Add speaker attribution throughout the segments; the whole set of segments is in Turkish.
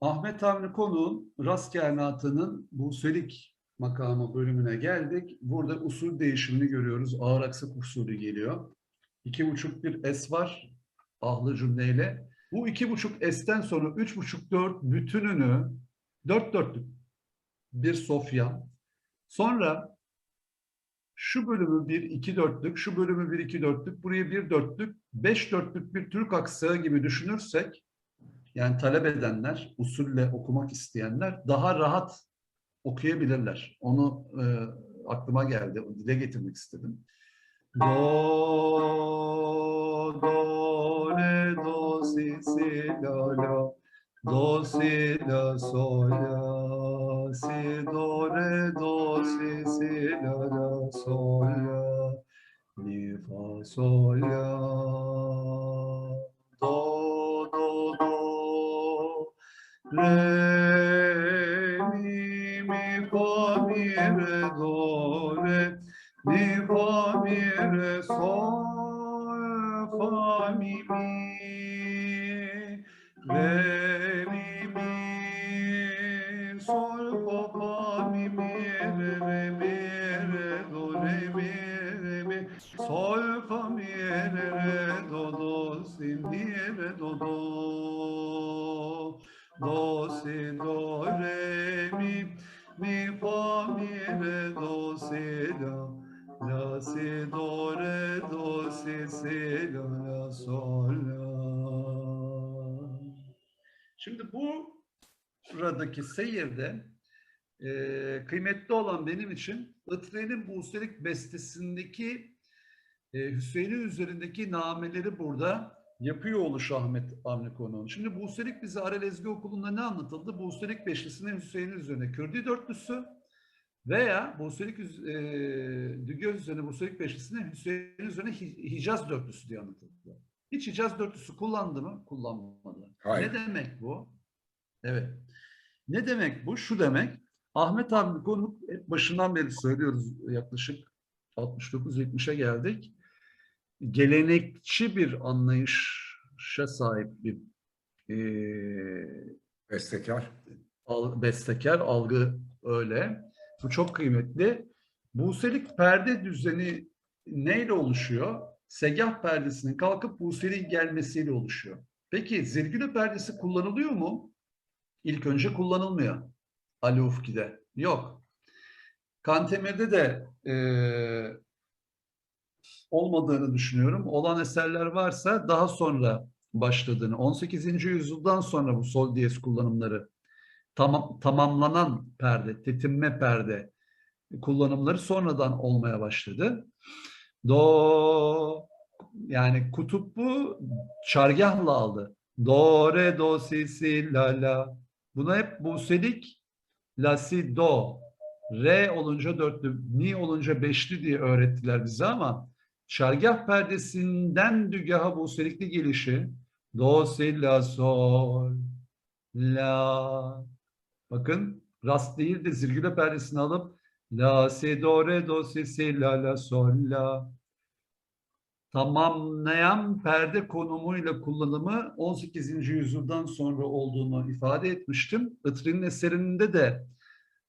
Speaker 1: Ahmet Avni Konuğ'un rast kainatının Buselik makamı bölümüne geldik. Burada usul değişimini görüyoruz. Ağır aksak usulü geliyor. İki buçuk bir S var ahlı cümleyle. Bu iki buçuk S'ten sonra üç buçuk dört bütününü dört dörtlük bir sofya. Sonra şu bölümü bir iki dörtlük, şu bölümü bir iki dörtlük, buraya bir dörtlük, beş dörtlük bir Türk aksağı gibi düşünürsek yani talep edenler, usulle okumak isteyenler daha rahat okuyabilirler. Onu e, aklıma geldi, dile getirmek istedim. Do, do, re, do, si, si, la, la. Do, si, la, sol, la. Si, do, re, do, si, si, la, la, sol, la. Mi, fa, sol, la. Re, mi, mi, fa, mi, re, do, re. Mi, fa, mi, re, sol, fa, mi, mi. Re, mi, mi, sol, fa, fa, mi, mi, re, mi, re, do, re, mi, re, mi. Sol, fa, mi, re, re, do, do, si, mi, re, do, do. Do, si, do, re, mi, mi, fa, mi, re, do, si, la. La, si, do, re, do, si, si, la, la, sol, la. Şimdi bu buradaki seyirde e, kıymetli olan benim için Itre'nin bu üstelik bestesindeki e, Hüseyin'in üzerindeki nameleri burada yapıyor oluş Ahmet Avni Konuğ'un. Şimdi bu üstelik bize Arel Ezgi Okulu'nda ne anlatıldı? Bu üstelik beşlisinde Hüseyin'in üzerine Kürdi dörtlüsü veya bu üstelik e, Dügöz üzerine bu üstelik beşlisinde Hüseyin'in üzerine Hi- Hicaz dörtlüsü diye anlatıldı. Hiç Hicaz dörtlüsü kullandı mı? Kullanmadı.
Speaker 2: Hayır.
Speaker 1: Ne demek bu? Evet. Ne demek bu? Şu demek. Ahmet abi konu hep başından beri söylüyoruz yaklaşık 69-70'e geldik. Gelenekçi bir anlayışa sahip bir eee
Speaker 2: Bestekar.
Speaker 1: al- bestekar algı öyle. Bu çok kıymetli. Buselik perde düzeni neyle oluşuyor? Segah perdesinin kalkıp Buselik'in gelmesiyle oluşuyor. Peki zirgüle perdesi kullanılıyor mu? İlk önce kullanılmıyor. Ali Ufki'de. Yok. Kantemir'de de eee, olmadığını düşünüyorum. Olan eserler varsa daha sonra başladığını, 18. yüzyıldan sonra bu sol diyez kullanımları tamam, tamamlanan perde, tetinme perde kullanımları sonradan olmaya başladı. Do yani kutup bu çargahla aldı. Do, re, do, si, si, la, la. Buna hep buselik, la, si, do. Re olunca dörtlü, mi olunca beşli diye öğrettiler bize ama çargah perdesinden dügaha buselikli gelişi do, si, la, sol, la. Bakın rast değil de zirgüle perdesini alıp la, si, do, re, do, si, si, la, la, sol, la. Tamamlayan perde konumuyla kullanımı 18. yüzyıldan sonra olduğunu ifade etmiştim. Itri'nin eserinde de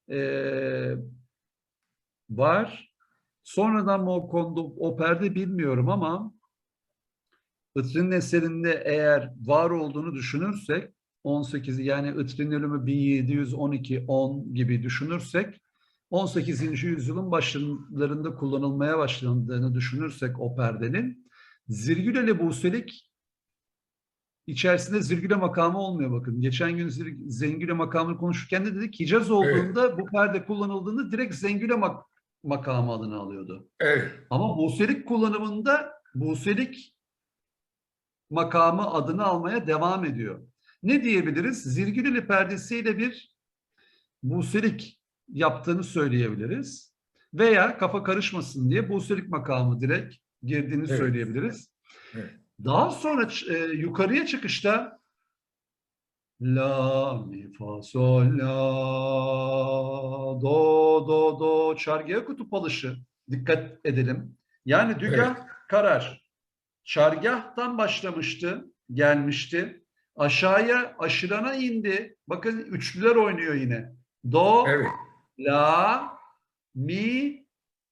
Speaker 1: eee, var. Sonradan mı o kondu o perde bilmiyorum ama Itri'nin eserinde eğer var olduğunu düşünürsek 18 yani Itri'nin ölümü 1712 10 gibi düşünürsek 18. yüzyılın başlarında kullanılmaya başlandığını düşünürsek o perdenin Zirgüleli Buselik içerisinde Zirgüle makamı olmuyor bakın. Geçen gün Zengüle makamını konuşurken de dedik Hicaz olduğunda bu perde kullanıldığında direkt Zengüle mak- makamı adını alıyordu.
Speaker 2: Evet.
Speaker 1: Ama Buselik kullanımında Buselik makamı adını almaya devam ediyor. Ne diyebiliriz? Zirgüleli perdesiyle bir Buselik yaptığını söyleyebiliriz. Veya kafa karışmasın diye Buselik makamı direkt girdiğini
Speaker 2: Evet.
Speaker 1: söyleyebiliriz.
Speaker 2: Evet.
Speaker 1: Daha sonra e, yukarıya çıkışta La, mi, fa, sol, la, do, do, do, çargıya kutup alışı. Dikkat edelim. Yani dügah, karar. Çargahtan başlamıştı, gelmişti. Aşağıya aşırana indi. Bakın üçlüler oynuyor yine. Do,
Speaker 2: Evet.
Speaker 1: la, mi,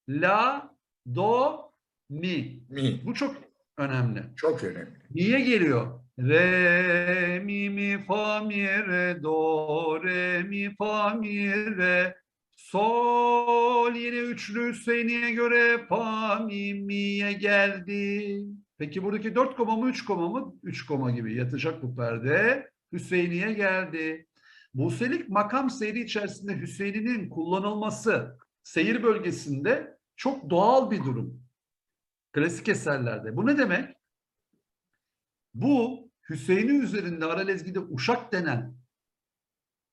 Speaker 1: la, do, mi.
Speaker 2: Mi.
Speaker 1: Bu çok önemli.
Speaker 2: Çok önemli.
Speaker 1: Niye geliyor? Re, mi, mi, fa, mi, re, do, re, mi, fa, mi, re. Sol yine üçlü Hüseyin'e göre fa, mi, mi'ye geldi. Peki buradaki dört koma mı üç koma mı? Üç koma gibi yatacak bu perde. Hüseyin'iye geldi. Buselik makam seyri içerisinde Hüseyin'in kullanılması seyir bölgesinde çok doğal bir durum. Klasik eserlerde. Bu ne demek? Bu Hüseyin'i üzerinde Aralezgi'de uşak denen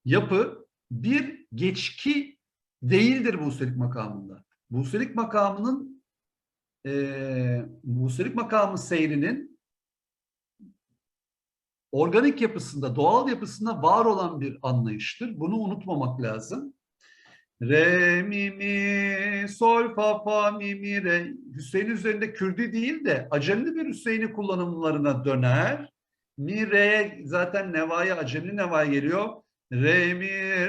Speaker 1: yapı bir geçki değildir Buselik makamında. Buselik makamının eee Buselik makamı seyrinin organik yapısında, doğal yapısında var olan bir anlayıştır. Bunu unutmamak lazım. Re, mi, mi, sol, fa, fa, mi, mi, re. Hüseyin üzerinde Kürdi değil de acemli bir Hüseyin'i kullanımlarına döner. Mi, re zaten nevaya, acemli nevaya geliyor. Re, mi,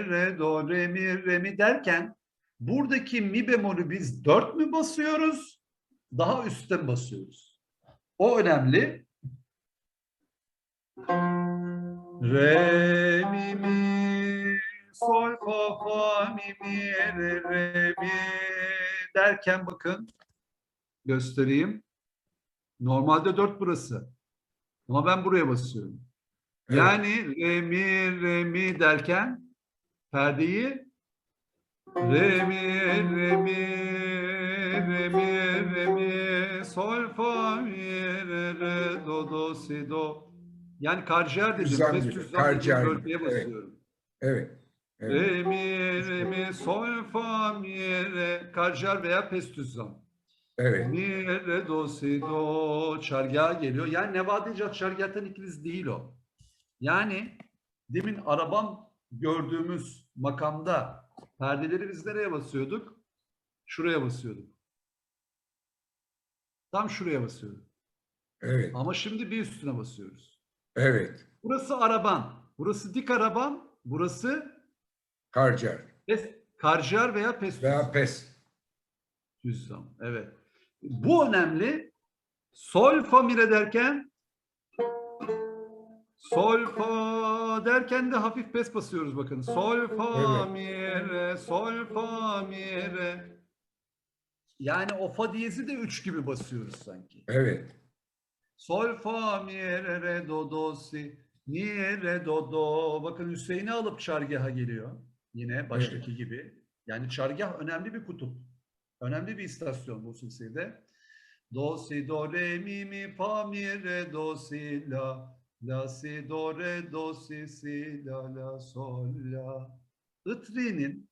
Speaker 1: re, do, re, mi, re, mi derken buradaki mi bemolü biz dört mü basıyoruz? Daha üstten basıyoruz. O önemli. Re, mi, mi, sol, fa, fa, mi, mi, re, re, mi derken bakın göstereyim. Normalde dört burası. Ama ben buraya basıyorum.
Speaker 2: Evet.
Speaker 1: Yani re, mi, re, mi derken perdeyi re, mi, re, mi, re, mi, re, mi, sol, fa, mi, re, re, do, do, si, do. Yani karciğer dedim. Fes
Speaker 2: gibi, karciğer gibi, evet. Evet. evet.
Speaker 1: Re, mi, re, mi, sol, fa, mi, re, karciğer veya pes cüzdan.
Speaker 2: Evet.
Speaker 1: Re, do, si, do, çargağa geliyor. Yani Nevadi çargahtan ikiliz değil o. Yani demin arabam gördüğümüz makamda perdeleri biz nereye basıyorduk? Şuraya basıyorduk. Tam şuraya basıyorduk.
Speaker 2: Evet.
Speaker 1: Ama şimdi bir üstüne basıyoruz.
Speaker 2: Evet.
Speaker 1: Burası araban. Burası dik araban. Burası
Speaker 2: Karcar
Speaker 1: pes, karciğer veya pes
Speaker 2: veya pes.
Speaker 1: cüzdan. Evet. Bu önemli. Sol fa mi re derken sol fa derken de hafif pes basıyoruz bakın. Sol fa
Speaker 2: Evet.
Speaker 1: mi re, sol fa mi re. Yani o fa diyezi de 3 gibi basıyoruz sanki.
Speaker 2: Evet.
Speaker 1: Sol fa mi re re do do si mi re do do. Bakın Hüseyin'i alıp çargaha geliyor. Yine baştaki gibi. Yani çargah önemli bir kutup. Önemli bir istasyon bu silsilede. Do si do re mi mi fa mi re do si la la si do re do si si la la sol la. Itri'nin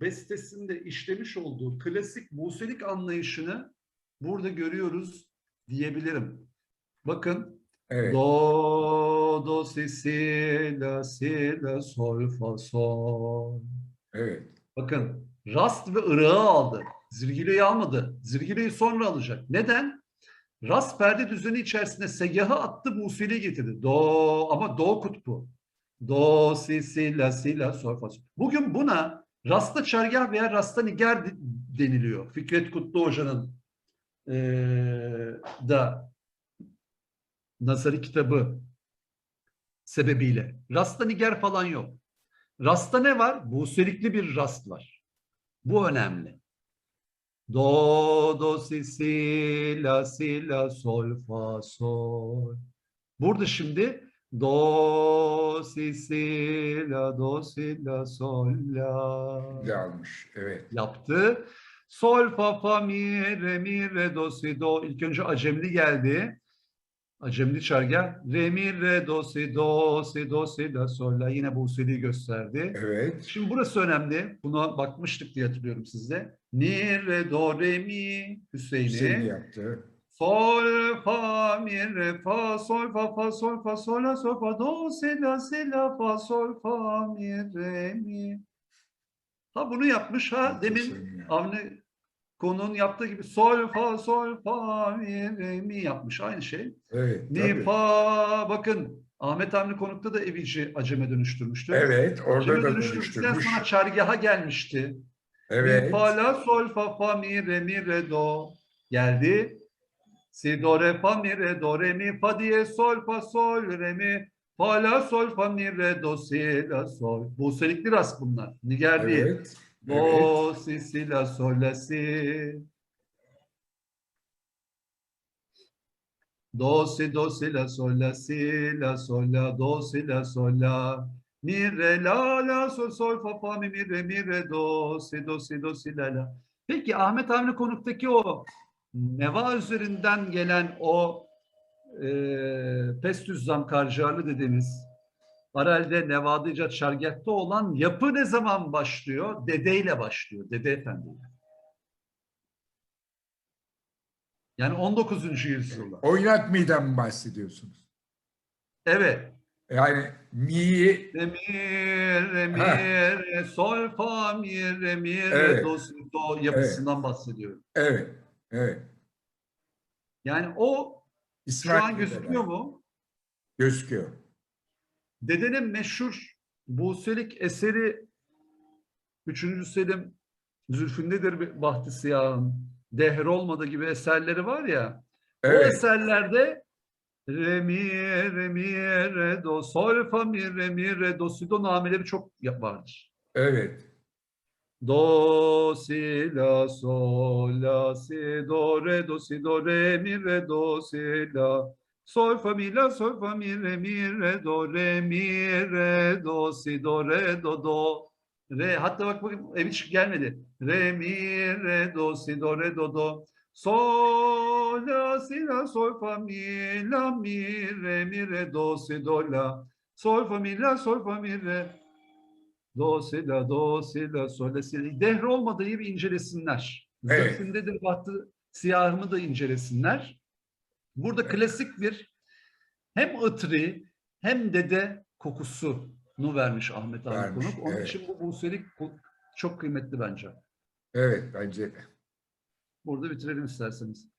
Speaker 1: bestesinde işlemiş olduğu klasik buselik anlayışını burada görüyoruz diyebilirim. Bakın
Speaker 2: Evet.
Speaker 1: do do si si la si la sol fa sol.
Speaker 2: Evet.
Speaker 1: Bakın rast ve ırığı aldı. Zirgiliyi almadı. Zirgiliyi sonra alacak. Neden? Rast perde düzeni içerisinde segahı attı bu usuli getirdi. Do ama do kutbu. Do si si la si la sol fa. Bugün buna rasta çargah veya rasta niger de- deniliyor. Fikret Kutlu Hoca'nın eee, da Nazari kitabı sebebiyle. Rasta niger falan yok. Rasta ne var? Buselikli bir rast var. Bu önemli. Do, do, si, si, la, si, la, sol, fa, sol. Burada şimdi do, si, si, la, do, si, la, sol, la
Speaker 2: almış. Evet.
Speaker 1: yaptı. Sol, fa, fa, mi, re, mi, re, do, si, do. İlk önce acemli geldi. Acemli çargah. Re, mi, re, do, si, do, si, do, si, la, sol, la. Yine bu usuli gösterdi.
Speaker 2: Evet.
Speaker 1: Şimdi burası önemli. Buna bakmıştık diye hatırlıyorum sizde. Mi, re, do, re, mi,
Speaker 2: Hüseyin
Speaker 1: Hüseyin'i.
Speaker 2: yaptı.
Speaker 1: Sol, fa, mi, re, fa, sol, fa, fa, sol, fa, sol, la, sol, fa, do, si, la, si, la, fa, sol, fa, mi, re, mi. Ha bunu yapmış ha demin
Speaker 2: Hüseyin.
Speaker 1: Avni konunun yaptığı gibi sol, fa, sol, fa, mi, mi yapmış. Aynı şey.
Speaker 2: Evet.
Speaker 1: Mi,
Speaker 2: tabii.
Speaker 1: fa, bakın Ahmet Hamdi Konuk'ta da Evici Acem'e dönüştürmüştü.
Speaker 2: Evet. Orada
Speaker 1: Acem'e
Speaker 2: da dönüştürmüş.
Speaker 1: sonra çargaha gelmişti. Mi,
Speaker 2: Evet.
Speaker 1: fa, la, sol, fa, fa, mi, re, mi, re, do. Geldi. Si, do, re, fa, mi, re, do, re, mi, fa, diye, sol, fa, sol, re, mi, fa, la, sol, fa, mi, re, do, si, la, sol. Buselikli rast bunlar. Niger değil.
Speaker 2: Evet. Evet.
Speaker 1: Do, si, si, la, sol, la, si. Do, si, do, si, la, sol, la, si, la, sol, la, do, si, la, sol, la. Mi, re, la, la, sol, sol, fa, fa, mi, mi, re, mi, re, do, si, do, si, do, si, la, la. Peki Ahmet Avni Konuk'taki o neva üzerinden gelen o e, Pestüzzam Karcarlı dediğimiz Aral'de Nevada İcat olan yapı ne zaman başlıyor? Dedeyle başlıyor. Dede Efendi'yle. Yani 19. yüzyılda.
Speaker 2: Oynatmaydan mı bahsediyorsunuz?
Speaker 1: Evet.
Speaker 2: Yani mi'yi
Speaker 1: Re, mi, re, mi,
Speaker 2: Ha.
Speaker 1: re, sol, fa, mi, re, mi, re,
Speaker 2: Evet.
Speaker 1: do, si, do yapısından bahsediyorum.
Speaker 2: evet. Evet.
Speaker 1: Yani o şu
Speaker 2: İsmail
Speaker 1: an gözüküyor mu?
Speaker 2: Gözüküyor.
Speaker 1: Dedenin meşhur Buselik eseri 3. Selim Zülfündedir bir Bahtı Siyah'ın Dehr olmadı gibi eserleri var ya o
Speaker 2: Evet.
Speaker 1: eserlerde re mi re mi re do sol fa mi re mi re do si do nameleri çok vardır.
Speaker 2: Evet.
Speaker 1: Do si la sol la si do re do si do re mi re do si la sol fa mi la sol fa mi re mi re do re mi re do si do re do do re hatta bak bakayım ev hiç gelmedi. Re mi re do si do re do do sol la si la sol fa mi la mi re mi re do si do la sol fa mi la sol fa mi re Do, si, la, do, si, la, sol, la, si. Dehr olmadığı gibi incelesinler.
Speaker 2: Evet.
Speaker 1: Zülfündedir bahtı siyahımı da incelesinler. Burada klasik bir hem ıtri hem dede kokusunu vermiş Ahmet abi
Speaker 2: Vermiş,
Speaker 1: Konuk. Onun
Speaker 2: evet.
Speaker 1: için bu Buselik çok kıymetli bence.
Speaker 2: Evet bence de.
Speaker 1: Burada bitirelim isterseniz.